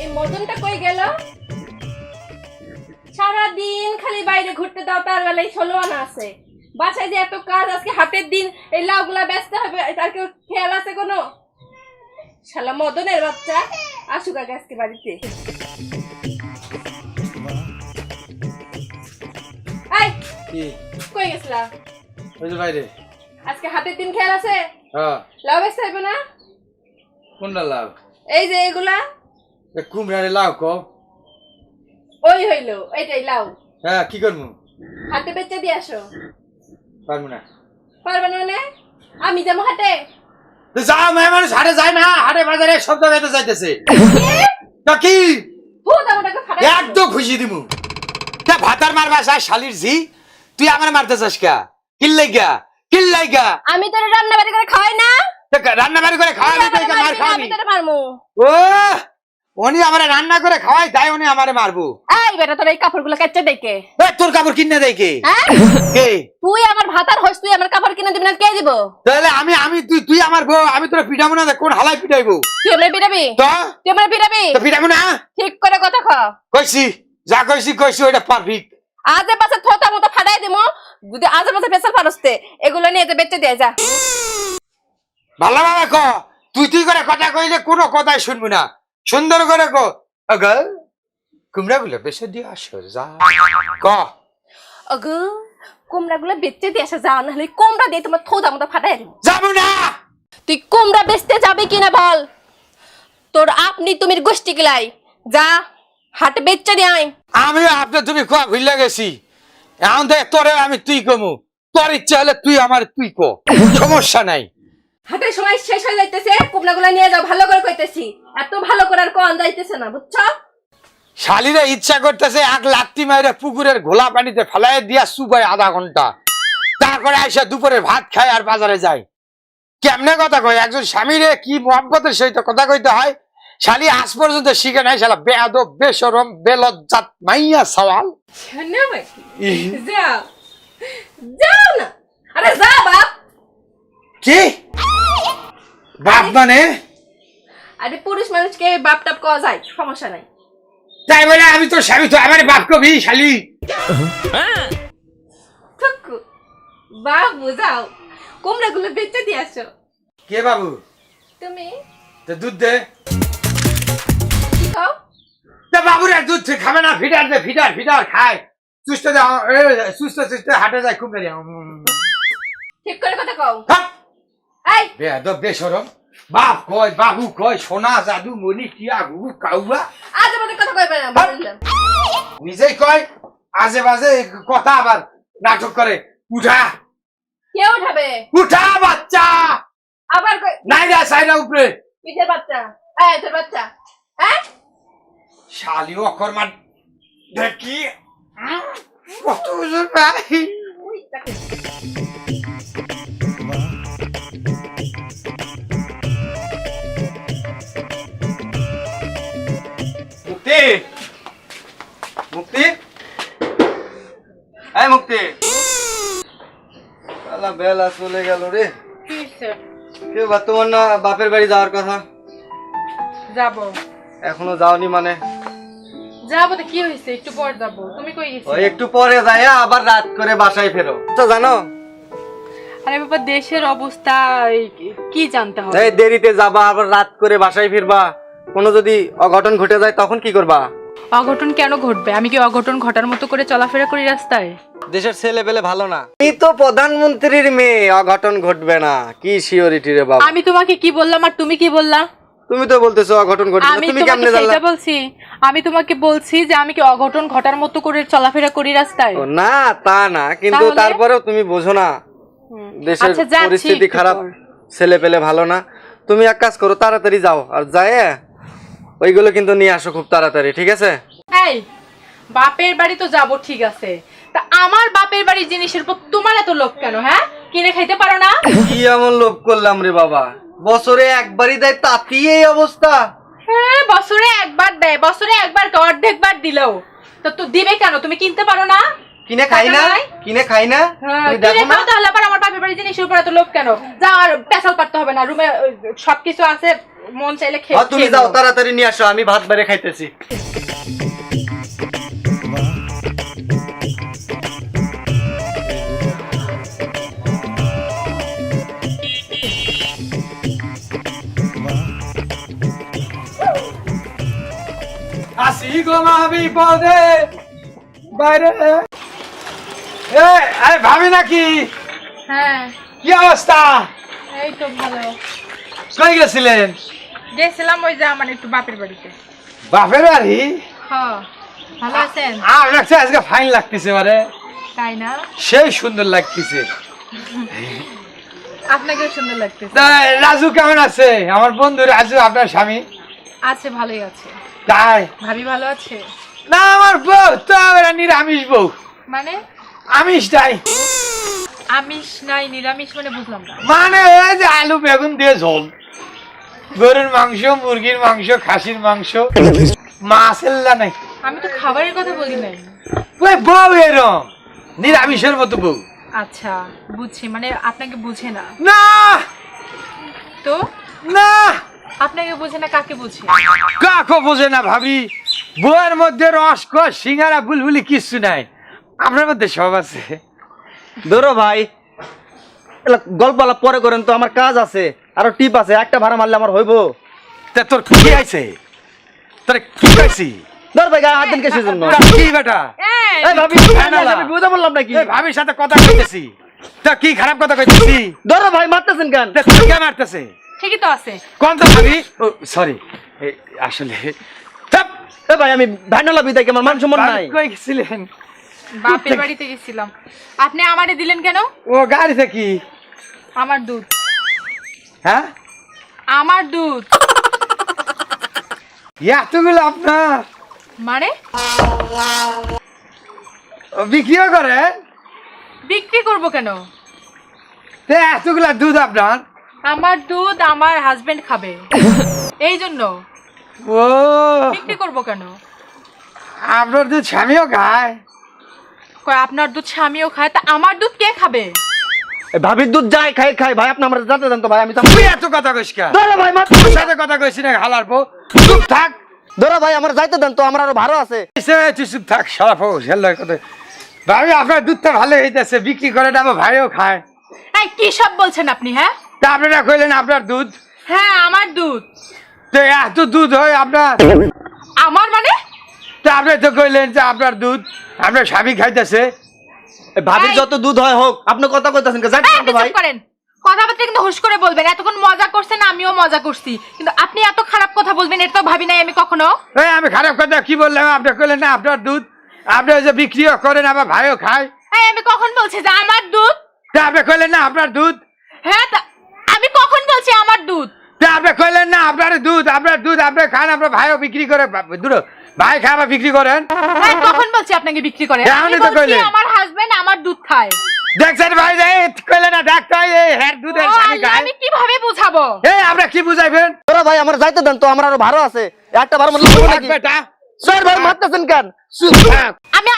এই মদনটা কই গেল? সারাদিন খালি বাইরে ঘুরতে দাও তার বেলায় ষোলো আনা আছে। বাসায় যে এত কাজ আজকে হাতের দিন এই লাউগুলা ব্যস্ত হবে তার কেউ খেয়াল আছে কোনো? শালা মদনের বাচ্চা আসুক আগে আজকে বাড়িতে। কই গেছিলা? বাইরে। আজকে হাতের দিন খেয়াল আছে? হ্যাঁ। লাউ ব্যস্ত হবে না? কোনটা লাভ এই যে এগুলা কুমড়ারে লাভ ক ওই হইল এইটাই লাউ। হ্যাঁ কি করব হাতে বেচে দিয়ে আসো। পারব না। পারবে না মানে আমি যাব হাটে। যা মেয়ে মানুষ হাটে যায় না হাটে বাজারে সব জায়গাতে যাইতেছে তা কি? দিবো। একদম খুশি দিমু। তা ভাতার মারবা চাস শালির জি তুই আমার মারতে চাস কা? কিল্লাই গা কিল্লাই গা আমি তোর রান্না বাড়ি করে খাওয়াই না। রান্না বাড়ি করে খাওয়াই মার খাওয়াবি আমি তোরে মারমু ও উনি আমারে রান্না করে খাওয়াই তাই উনি আমারে মারবো। এই বেটা তোর এই কাপড়গুলো কেচে দেখে এ তোর কাপড় কিনে দেয় কে। হ্যাঁ? তুই আমার ভাতার হোস তুই আমার কাপড় কিনে দিবি না কে দিব? তাহলে আমি আমি তুই তুই আমার বউ আমি তোর পিঠাবো না কোন হালাই পিঠাইবো তুই আমার বিরাবি তো? তুই আমার বিরাবি তো পিঠাবো না? ঠিক করে কথা খ কইছি যা কইছি কইছি ওইটা পারফেক্ট আজে পাশে থোতা মতো ফাটাই দিমু যদি আজে পাশে ফেসাল ফারস্তে এগুলো নিয়ে যে বেচে দিয়ে যা। ভালোভাবে ক তুই তুই করে কথা কইলে কোনো কথাই শুনবি না। সুন্দর করে ক। অগ কুমড়া গুলো বেশি দিয়ে আসো যা। ক। অগো কুমড়াগুলো বেচে দিয়ে আসা যাও নাহলে কুমড়া দিয়ে তোমার থোতা মতো ফাটাই দিমু। যাব না! তুই কুমড়া বেচতে যাবি কিনা বল? তোর আপনি তুমির গোষ্ঠী গিলাই যা হাটে বেচে দিয়ে আয়। আমি আপনি তুমি কোয়া ভুলে গেছি। এখন দেখ তোরে আমি তুই কমু। তোর ইচ্ছা হলে তুই আমার তুই ক। সমস্যা নাই। হাটের সময় শেষ হয়ে যাইতেছে কুমড়াগুলো নিয়ে যাও ভালো করে কইতেছি। এত ভালো করে আর কোন যাইতেছে না বুঝছ? শালিরা ইচ্ছা করতেছে এক লাত্তি মাইরে পুকুরের ঘোলা পানিতে ফেলাই দিয়া সুবাই আধা ঘণ্টা। তারপরে আইসা দুপুরে ভাত খায় আর বাজারে যায়। কেমনে কথা কয়? একজন স্বামীরে কি মহব্বতের সহিত কথা কইতে হয়? শালি আজ পর্যন্ত শিখে নাই শালা বেয়াদ বেসরম বেলজ্জাত মাইয়া সওয়াল। যাও। না। আরে যা বাপ। কি? বাপ মানে? আরে পুরুষ মানুষকে বাপ টাপ কওয়া যায় সমস্যা নাই। তাই বলে আমি তো স্বামী তো আমার বাপ কবি শালি। বাবু যাও। কুমড়াগুলো বেচে দিয়ে আসো। কে বাবু? তুমি? তো দুধ দে। খাও? তা বাবুরে দুধ খাবে না ফিটার দে ফিটার ফিটার খায়। সুস্থ সুস্থ সুস্থ হাটে যায় খুব ঠিক করে কথা কও। হাপ বেসরম বাপ কয় বাবু কয় সোনা জাদু মনি টিয়া গুগু কাউয়া। আজ আমাদের কথা কইবে না বললাম নিজেই কয় আজে বাজে কথা আবার নাটক করে। উঠা। কে উঠাবে? উঠা বাচ্চা! আবার কই? নাই রে সাইরা উপরে। বাচ্চা? এই তোর বাচ্চা। হ্যাঁ শালি অকর মান দেখি। কত ওজন ভাই মুক্তি। মুক্তি। এই মুক্তি। বেলা চলে গেল রে। তোমার না বাপের বাড়ি যাওয়ার কথা? যাব। এখনও যাওনি মানে? যাব তো কি হয়েছে একটু পর যাব। তুমি কই গেছো একটু পরে যায় আবার রাত করে বাসায় ফেরো। তো জানো? আরে বাবা দেশের অবস্থা কি জানতে হবে? এই দেরিতে যাবা আবার রাত করে বাসায় ফিরবা। কোনো যদি অঘটন ঘটে যায় তখন কি করবা? অঘটন কেন ঘটবে? আমি কি অঘটন ঘটার মতো করে চলাফেরা করি রাস্তায়? দেশের ছেলে পেলে ভালো না। এই তো প্রধানমন্ত্রীর মেয়ে অঘটন ঘটবে না। কি শিওরিটি রে বাবা। আমি তোমাকে কি বললাম আর তুমি কি বললা? তুমি তো বলতেছো অঘটন ঘটবে তুমি তোমাকে কেমনে জানলা? সেটা বলছি। আমি তোমাকে বলছি যে আমি কি অঘটন ঘটার মতো করে চলাফেরা করি রাস্তায়? ও, না তা না কিন্তু তাহলে? তারপরেও তুমি বোঝো না। দেশের আচ্ছা, যাচ্ছি পরিস্থিতি একটু খারাপ পর। ছেলে পেলে ভালো না। তুমি এক কাজ করো তাড়াতাড়ি যাও আর যায় ওইগুলো কিন্তু নিয়ে আসো খুব তাড়াতাড়ি ঠিক আছে? এই বাপের বাড়ি তো যাব ঠিক আছে। তা আমার বাপের বাড়ির জিনিসের উপর তোমার এত লোভ কেন হ্যাঁ? কিনে খাইতে পারো না? কি এমন লোভ করলাম রে বাবা? বছরে একবারই দেয় তাতেই এই অবস্থা। হ্যাঁ বছরে একবার দেয় বছরে একবার কে অর্ধেকবার দিলেও। তো তো দিবে কেন? তুমি কিনতে পারো না? কিনে খাই না? কিনে খাই না? হ্যাঁ, কিনে খাও তাহলে আবার আমার বাপের বাড়ি জিনিসের উপরে তো লোভ কেন? যা আর পেশাল পারতে হবে না। রুমে সবকিছু আছে মন চাইলে খেয়ে হ্যাঁ, তুমি যাও তাড়াতাড়ি নিয়ে আসো আমি ভাত বেড়ে খাইতেছি। আসি গো মা বিপদে বাইরে। এ আরে ভাবি নাকি? হ্যাঁ। কি অবস্থা? এই তো ভালো। কই গেছিলেন? গেছিলাম ওই যে আমার একটু বাপের বাড়িতে। বাপের বাড়ি? হ্যাঁ ভালো আছেন? আর লাগছে আজকে ফাইন লাগতেছে মানে। তাই না? সেই সুন্দর লাগতেছে। আপনাকেও সুন্দর লাগতেছে। রাজু কেমন আছে? আমার বন্ধু রাজু আপনার স্বামী? আছে ভালোই আছে। তাই। ভাবি ভালো আছে? না আমার বউ তো আবার নিরামিষ বউ। মানে? আমিষ তাই। আমিষ নাই নিরামিষ মানে বুঝলাম না। মানে ওই যে আলু বেগুন দিয়ে ঝোল। গরুর মাংস মুরগির মাংস খাসির মাংস। মাছের লা নাই আমি তো খাবারের কথা বলি নাই। ওই বউ এরম। নিরামিষের মতো বউ। আচ্ছা বুঝছি মানে আপনাকে বুঝে না। না! তো? না! আপনাকে বুঝে না কাকে বুঝে? কাকো বোঝে না ভাবি। মধ্যে রস সিঙ্গারা বুলবুলি কিচ্ছু নাই। আপনার মধ্যে সব আছে। ধরো ভাই গল্প পরে করেন তো আমার কাজ আছে আরও টিপ আছে একটা ভাড়া মারলে আমার হইব। তা তোর কি আছে তোর কি পাইছি ধর ভাই গায়ে হাত দিন কিসের জন্য? কি বেটা? এই! ভাবি আমি বুঝতে বললাম নাকি? এই ভাবির সাথে কথা কইতেছি। তা কি খারাপ কথা কইতেছি? ধরো ভাই মারতেছেন কেন? তা তুই কে মারতেছে? ঠিকই তো আছে। কোন ও সরি আসলে চাপ এ ভাই আমি ভাইনালা বিদায় কি আমার মান সম্মান নাই? কই গেছিলেন? বাপের বাড়িতে গেছিলাম। আপনি আমারে দিলেন কেন? ও গাড়িতে কি? আমার দুধ। হ্যাঁ? আমার দুধ। এতগুলো আপনার? মানে? ও বিক্রিও করে? বিক্রি করব কেন? তে এতগুলা দুধ আপনার? আমার দুধ আমার হাজবেন্ড খাবে। এই জন্য ও বিক্রি করব কেন? আপনার দুধ স্বামীও খায়। কয় আপনার দুধ স্বামীও খায় তা আমার দুধ কে খাবে? এ ভাবির দুধ যাই খাই খাই। ভাই আপনি আমার জানতে দেন তো ভাই আমি তো তুই এত কথা কইস কা? ধরো ভাই মার তোর সাথে কথা কইছি না হালার পো চুপ থাক। ধরো ভাই আমার যাইতে দেন তো আমার আরও ভালো আছে। এসে তুই চুপ থাক সারা ফো হেল্লো কথা ভাবি আপনার দুধটা ভালো হইতেছে বিক্রি করে না আমার ভাইও খায়। এই কি সব বলছেন আপনি হ্যাঁ? তা আপনারা কইলেন আপনার দুধ? হ্যাঁ আমার দুধ। তো এত দুধ হয় আপনার? আমার মানে? তা আপনি তো কইলেন যে আপনার দুধ আপনার স্বামী খাইতেছে। ভাবির যত দুধ হয় হোক আপনি কথা কইতাছেন কে? দেন তো ভাই। করেন। কথাবার্তা কিন্তু হুশ করে বলবেন। এতক্ষণ মজা করছেন আমিও মজা করছি। কিন্তু আপনি এত খারাপ কথা বলবেন এটা তো ভাবি নাই আমি কখনো। এই আমি খারাপ কথা কি বললাম? আপনি কইলেন না আপনার দুধ আপনি যে বিক্রিও করেন আমার ভাইও খায়। এই আমি কখন বলছি যে আমার দুধ? তা আপনি কইলেন না আপনার দুধ? হ্যাঁ বলছি আমার দুধ। আপনি কইলেন না আপনার দুধ আপনার দুধ আপনি খান আপনার ভাইও বিক্রি করে দূর ভাই খায় বিক্রি করেন। হ্যাঁ কখন বলছি আপনাকে বিক্রি করে? হ্যাঁ, আমি তো কইলেন। আমার হাজবেন্ড আমার দুধ খায়। দেখছেন ভাই যে কইলেন না ডাক্তার এই হ্যার দুধের স্বামী খায়। আমি কীভাবে বুঝাবো? এই আমরা কি বুঝাইবেন? ধরো ভাই আমার যাইতে দেন তো আমার আরও ভালো আছে। একটা ভাড়া মারলে হইব নাকি? বেটা। স্যার ভাই মারতেছেন কেন? আমি দুধের কথা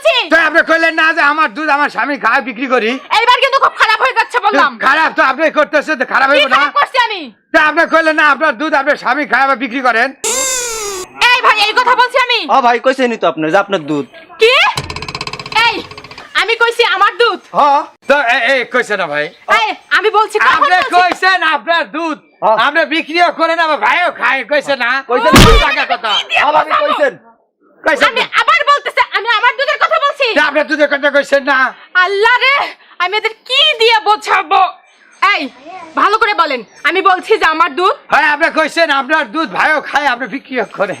বলছি তো আপনি কইলেন না যে আমার দুধ আমার স্বামী খায় বিক্রি করি। এইবার কিন্তু খুব খারাপ হয়ে যাচ্ছে বললাম। খারাপ তো আপনি করতেছে তো খারাপ কি হইব না করছি আমি? তা আপনি কইলেন না আপনার দুধ আপনার স্বামী খায় আবার বিক্রি করেন। এই ভাই এই কথা বলছি আমি। ও ভাই কইছেনই তো আপনার যে আপনার দুধ। কি? এই আমি কইছি আমার দুধ। হ্যাঁ তো এই- এই কইছে না ভাই। এই আমি বলছি কখন আপনি বলছি? কইছেন আপনার দুধ হ্যাঁ। আপনি বিক্রিও করেন আমার ভাইও খায় কইছে না। কইছেন খুব টাকা কথা। হ্যাঁ ভাবি কইছেন। কইছেন আমি না? আবার বলতেছে কথা আপনি দুধের কথা কইছেন না। আল্লাহ রে আমি এদের কি দিয়ে বোঝাবো? এই ভালো করে বলেন আমি বলছি যে আমার দুধ? হ্যাঁ আপনি কইছেন আপনার দুধ ভাইও খায় আপনি বিক্রি করেন।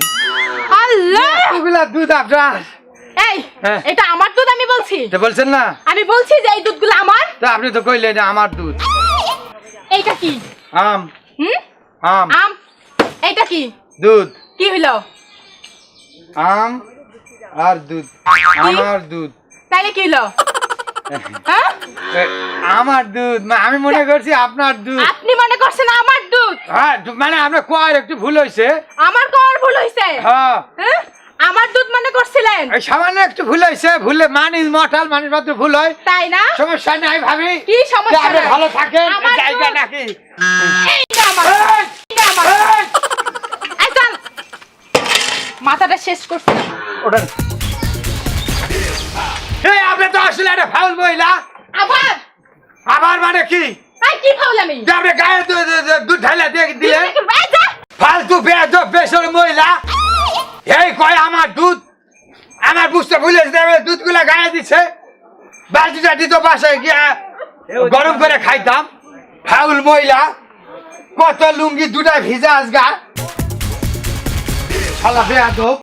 আল্লাহ! ওগুলা দুধ আপনার। এই হ্যাঁ। এটা আমার দুধ আমি বলছি। তো বলছেন না? আমি বলছি যে এই দুধগুলো আমার? তা আপনি তো কইলেন আমার দুধ। এইটা কি? আম। হুম? আম। আম। এইটা কি? দুধ। কি হইল? আম। আর দুধ আমার দুধ। তাইলে কি হইল হ্যাঁ? আমার দুধ আমি মনে করছি আপনার দুধ। আপনি মনে করছেন আমার দুধ? হ্যাঁ মানে আপনার কোয়ার একটু ভুল হয়েছে আমার কর ভুল হইছে? হ্যাঁ। হ্যাঁ? আমার দুধ মনে করছিলেন? সামান্য একটু ভুল হয়েছে ভুলে মানুষ মটাল মানুষ মাত্র ভুল হয়। তাই না? সমস্যা নাই ভাবি। কি সমস্যা ভালো থাকেন জায়গা নাকি এইটা আমার এই! এইটা আমার এই! এই চল। মাথাটা শেষ করছি ওঠেন। এই আপনি তো আসলে একটা ফাউল মহিলা। আবার? আবার মানে কি? কি আপনি গায়ে দুধ দিয়ে দিলে? ফালতু বেদ বেসর মহিলা। এই কয় আমার দুধ। আমার বুঝতে ভুলে গায়ে দিছে। বালতিটা দিত বাসায় গিয়া গরম করে খাইতাম। ফাউল মহিলা কত লুঙ্গি দুটা ভিজা আজগা। শালা বেয়াদব